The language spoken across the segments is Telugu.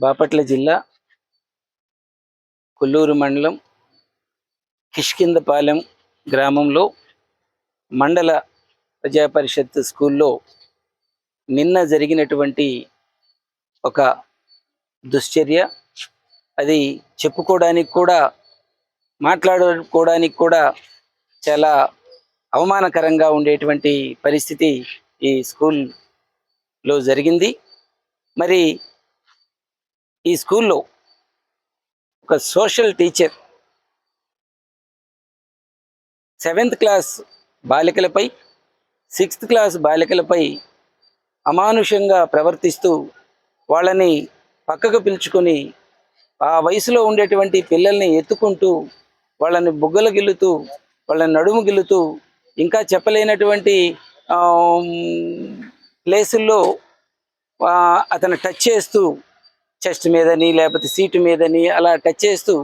బాపట్ల జిల్లా కొల్లూరు మండలం కిష్కిందపాలెం గ్రామంలో మండల ప్రజాపరిషత్ స్కూల్లో నిన్న జరిగినటువంటి ఒక దుశ్చర్య. అది చెప్పుకోవడానికి కూడా మాట్లాడుకోవడానికి కూడా చాలా అవమానకరంగా ఉండేటువంటి పరిస్థితి ఈ స్కూల్లో జరిగింది. మరి ఈ స్కూల్లో ఒక సోషల్ టీచర్ సెవెంత్ క్లాస్ బాలికలపై సిక్స్త్ క్లాస్ బాలికలపై అమానుషంగా ప్రవర్తిస్తూ వాళ్ళని పక్కకు పిలుచుకొని ఆ వయసులో ఉండేటువంటి పిల్లల్ని ఎత్తుకుంటూ వాళ్ళని బుగ్గలు గిల్లుతూ వాళ్ళని నడుము గిల్లుతూ ఇంకా చెప్పలేనటువంటి ప్లేసుల్లో అతను టచ్ చేస్తూ చెస్ట్ మీదని లేకపోతే సీటు మీదని అలా టచ్ చేస్తూ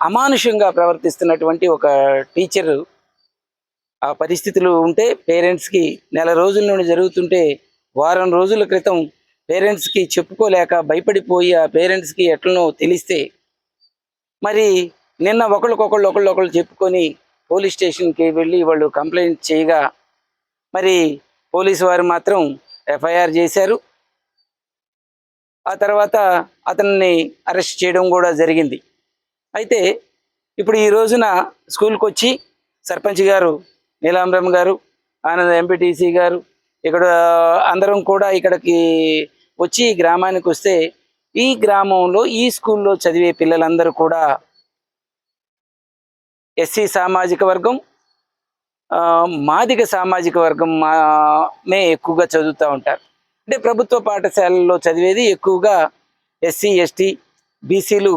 అమానుషంగా ప్రవర్తిస్తున్నటువంటి ఒక టీచరు ఆ పరిస్థితులు ఉంటే పేరెంట్స్కి నెల రోజుల నుండి జరుగుతుంటే వారం రోజుల క్రితం పేరెంట్స్కి చెప్పుకోలేక భయపడిపోయి ఆ పేరెంట్స్కి ఎట్లనో తెలిస్తే మరి నిన్న ఒకళ్ళకొకళ్ళు ఒకళ్ళు ఒకళ్ళు చెప్పుకొని పోలీస్ స్టేషన్కి వెళ్ళి వాళ్ళు కంప్లైంట్ చేయగా మరి పోలీసు వారు మాత్రం ఎఫ్ఐఆర్ చేశారు. ఆ తర్వాత అతన్ని అరెస్ట్ చేయడం కూడా జరిగింది. అయితే ఇప్పుడు ఈ రోజున స్కూల్కి వచ్చి సర్పంచ్ గారు నీలాంబరం గారు ఆనంద్ ఎంపీటీసీ గారు ఇక్కడ అందరం కూడా ఇక్కడికి వచ్చి గ్రామానికి వస్తే ఈ గ్రామంలో ఈ స్కూల్లో చదివే పిల్లలందరూ కూడా ఎస్సీ సామాజిక వర్గం మాదిక మాదిగ సామాజిక వర్గం మా- మే ఎక్కువగా చదువుతూ ఉంటారు. అంటే ప్రభుత్వ పాఠశాలల్లో చదివేది ఎక్కువగా ఎస్సీ ఎస్టీ బీసీలు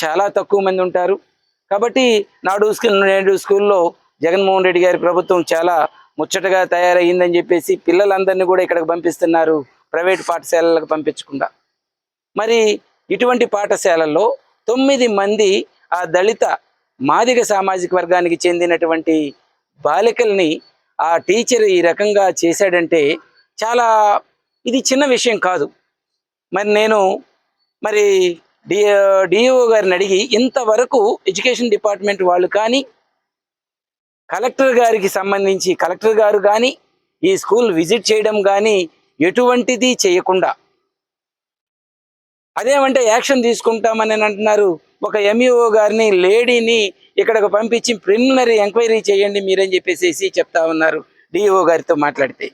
చాలా తక్కువ మంది ఉంటారు. కాబట్టి నాడు స్కూల్ నేడు స్కూల్లో జగన్మోహన్ రెడ్డి గారి ప్రభుత్వం చాలా ముచ్చటగా తయారయ్యిందని చెప్పేసి పిల్లలందరినీ కూడా ఇక్కడికి పంపిస్తున్నారు ప్రైవేట్ పాఠశాలలకు పంపించకుండా. మరి ఇటువంటి పాఠశాలల్లో తొమ్మిది మంది ఆ దళిత మాదిగ సామాజిక వర్గానికి చెందినటువంటి బాలికల్ని ఆ టీచర్ ఈ రకంగా చేశాడంటే చాలా ఇది చిన్న విషయం కాదు. మరి నేను మరి డి డిఓ గారిని అడిగి ఇంతవరకు ఎడ్యుకేషన్ డిపార్ట్మెంట్ వాళ్ళు కానీ కలెక్టర్ గారికి సంబంధించి కలెక్టర్ గారు కానీ ఈ స్కూల్ విజిట్ చేయడం కానీ ఎటువంటిది చేయకుండా అదేమంటే యాక్షన్ తీసుకుంటామని అంటున్నారు. ఒక ఎంఈఓ గారిని లేడీని ఇక్కడికి పంపించి ప్రిలిమినరీ ఎంక్వైరీ చేయండి మీరని చెప్పేసి చెప్తా ఉన్నారు. డిఓ గారితో మాట్లాడితే.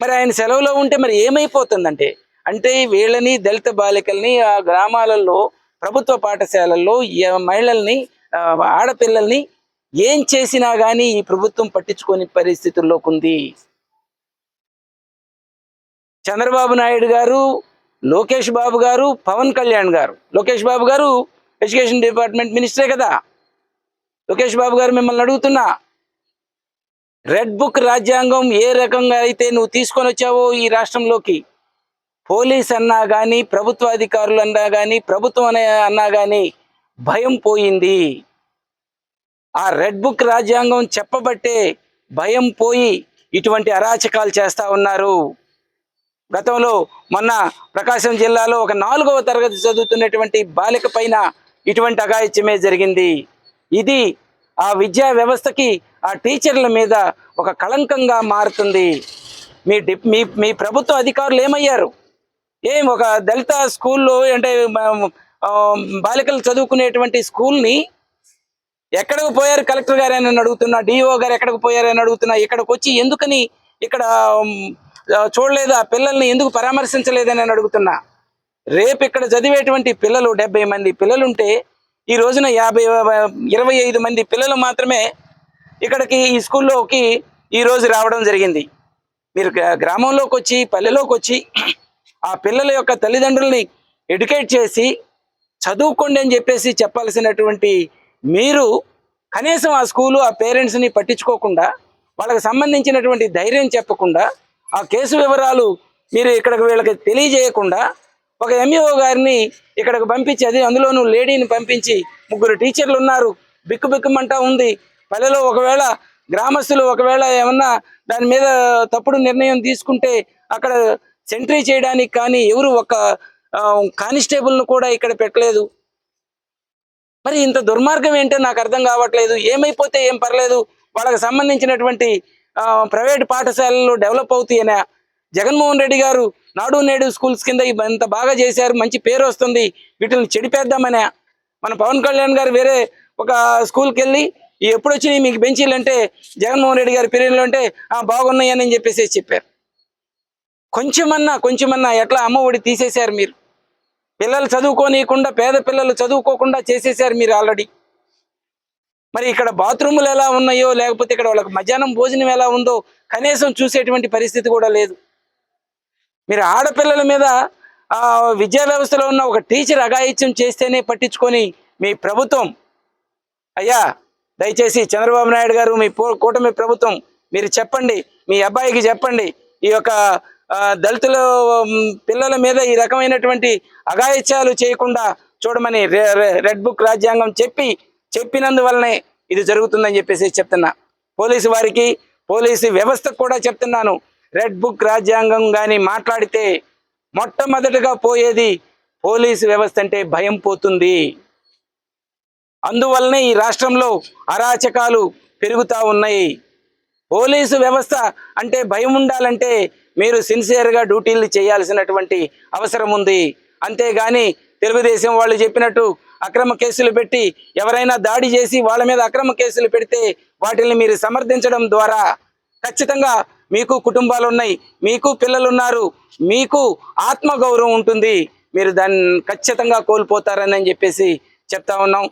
మరి ఆయన సెలవులో ఉంటే మరి ఏమైపోతుందంటే? అంటే వీళ్ళని దళిత బాలికల్ని ఆ గ్రామాలలో ప్రభుత్వ పాఠశాలల్లో మహిళల్ని ఆడపిల్లల్ని ఏం చేసినా కానీ ఈ ప్రభుత్వం పట్టించుకోని పరిస్థితుల్లోకి ఉంది. చంద్రబాబు నాయుడు గారు లోకేష్ బాబు గారు పవన్ కళ్యాణ్ గారు. లోకేష్ బాబు గారు ఎడ్యుకేషన్ డిపార్ట్మెంట్ మినిస్టరే కదా? లోకేష్ బాబు గారు మిమ్మల్ని అడుగుతున్నా. రెడ్ బుక్ రాజ్యాంగం ఏ రకంగా అయితే నువ్వు తీసుకొని వచ్చావో ఈ రాష్ట్రంలోకి? పోలీస్ అన్నా కానీ ప్రభుత్వ అధికారులు అన్నా కానీ ప్రభుత్వం అనే అన్నా కానీ భయం పోయింది. ఆ రెడ్ బుక్ రాజ్యాంగం చెప్పబట్టే భయం పోయి ఇటువంటి అరాచకాలు చేస్తా ఉన్నారు. గతంలో మొన్న ప్రకాశం జిల్లాలో ఒక నాలుగవ తరగతి చదువుతున్నటువంటి బాలిక పైన ఇటువంటి అఘాయిత్యమే జరిగింది. ఇది ఆ విద్యా వ్యవస్థకి ఆ టీచర్ల మీద ఒక కళంకంగా మారుతుంది. మీ డిప్ మీ మీ ప్రభుత్వ అధికారులు ఏమయ్యారు? ఏం ఒక దళిత స్కూల్లో అంటే బాలికలు చదువుకునేటువంటి స్కూల్ని ఎక్కడికి పోయారు? కలెక్టర్ గారు అని అడుగుతున్నా డిఓ గారు ఎక్కడికి పోయారు అని అడుగుతున్నా ఇక్కడికి వచ్చి ఎందుకని ఇక్కడ చూడలేదు ఆ పిల్లల్ని ఎందుకు పరామర్శించలేదని అడుగుతున్నా. రేపు ఇక్కడ చదివేటువంటి పిల్లలు డెబ్బై మంది పిల్లలుంటే ఈ రోజున యాభై ఇరవై ఐదు మంది పిల్లలు మాత్రమే ఇక్కడికి ఈ స్కూల్లోకి ఈరోజు రావడం జరిగింది. మీరు గ్రామంలోకి వచ్చి పల్లెలోకి వచ్చి ఆ పిల్లల యొక్క తల్లిదండ్రుల్ని ఎడ్యుకేట్ చేసి చదువుకోండి అని చెప్పేసి చెప్పాల్సినటువంటి మీరు కనీసం ఆ స్కూలు ఆ పేరెంట్స్ని పట్టించుకోకుండా వాళ్ళకి సంబంధించినటువంటి ధైర్యం చెప్పకుండా ఆ కేసు వివరాలు మీరు ఇక్కడికి వీళ్ళకి తెలియజేయకుండా ఒక ఎంఈఓ గారిని ఇక్కడికి పంపించి అది అందులోనూ లేడీని పంపించి ముగ్గురు టీచర్లు ఉన్నారు. బిక్కు బిక్కుమంటా ఉంది. పల్లెలో ఒకవేళ గ్రామస్తులు ఒకవేళ ఏమన్నా దాని మీద తప్పుడు నిర్ణయం తీసుకుంటే అక్కడ సెంట్రీ చేయడానికి కానీ ఎవరు ఒక కానిస్టేబుల్ను కూడా ఇక్కడ పెట్టలేదు. మరి ఇంత దుర్మార్గం ఏంటో నాకు అర్థం కావట్లేదు. ఏమైపోతే ఏం పర్లేదు. వాళ్ళకి సంబంధించినటువంటి ప్రైవేట్ పాఠశాలలు డెవలప్ అవుతాయనే జగన్మోహన్ రెడ్డి గారు నాడు నేడు స్కూల్స్ కింద ఇంత బాగా చేశారు మంచి పేరు వస్తుంది వీటిని చెడిపేద్దామనే మన పవన్ కళ్యాణ్ గారు వేరే ఒక స్కూల్కి వెళ్ళి ఎప్పుడు వచ్చినాయి మీకు బెంచీలంటే జగన్మోహన్ రెడ్డి గారి పీరియడ్లో అంటే బాగున్నాయని బాగున్నాయి అని చెప్పేసి చెప్పారు. కొంచెమన్నా కొంచెమన్నా ఎట్లా అమ్మ ఒడి తీసేశారు మీరు? పిల్లలు చదువుకోనీయకుండా పేద పిల్లలు చదువుకోకుండా చేసేసారు మీరు ఆల్రెడీ. మరి ఇక్కడ బాత్రూములు ఎలా ఉన్నాయో లేకపోతే ఇక్కడ వాళ్ళకి మధ్యాహ్నం భోజనం ఎలా ఉందో కనీసం చూసేటువంటి పరిస్థితి కూడా లేదు. మీరు ఆడపిల్లల మీద విద్యా వ్యవస్థలో ఉన్న ఒక టీచర్ అఘాయిత్యం చేస్తేనే పట్టించుకొని మీ ప్రభుత్వం అయ్యా దయచేసి చంద్రబాబు నాయుడు గారు మీ కూటమి ప్రభుత్వం మీరు చెప్పండి మీ అబ్బాయికి చెప్పండి ఈ యొక్క దళితుల పిల్లల మీద ఈ రకమైనటువంటి అఘాయిత్యాలు చేయకుండా చూడమని రె- రెడ్ బుక్ రాజ్యాంగం చెప్పి చెప్పినందువల్లనే ఇది జరుగుతుందని చెప్పేసి చెప్తున్నా. పోలీసు వారికి పోలీసు వ్యవస్థకు కూడా చెప్తున్నాను. రెడ్ బుక్ రాజ్యాంగం కానీ మాట్లాడితే మొట్టమొదటిగా పోయేది పోలీసు వ్యవస్థ అంటే భయం పోతుంది. అందువల్లనే ఈ రాష్ట్రంలో అరాచకాలు పెరుగుతూ ఉన్నాయి. పోలీసు వ్యవస్థ అంటే భయం ఉండాలంటే మీరు సిన్సియర్గా డ్యూటీలు చేయాల్సినటువంటి అవసరం ఉంది. అంతేగాని తెలుగుదేశం వాళ్ళు చెప్పినట్టు అక్రమ కేసులు పెట్టి ఎవరైనా దాడి చేసి వాళ్ళ మీద అక్రమ కేసులు పెడితే వాటిని మీరు సమర్థించడం ద్వారా ఖచ్చితంగా మీకు కుటుంబాలు ఉన్నాయి మీకు పిల్లలు ఉన్నారు మీకు ఆత్మగౌరవం ఉంటుంది. మీరు దాన్ని ఖచ్చితంగా కోల్పోతారని చెప్పేసి చెప్తా ఉన్నాం.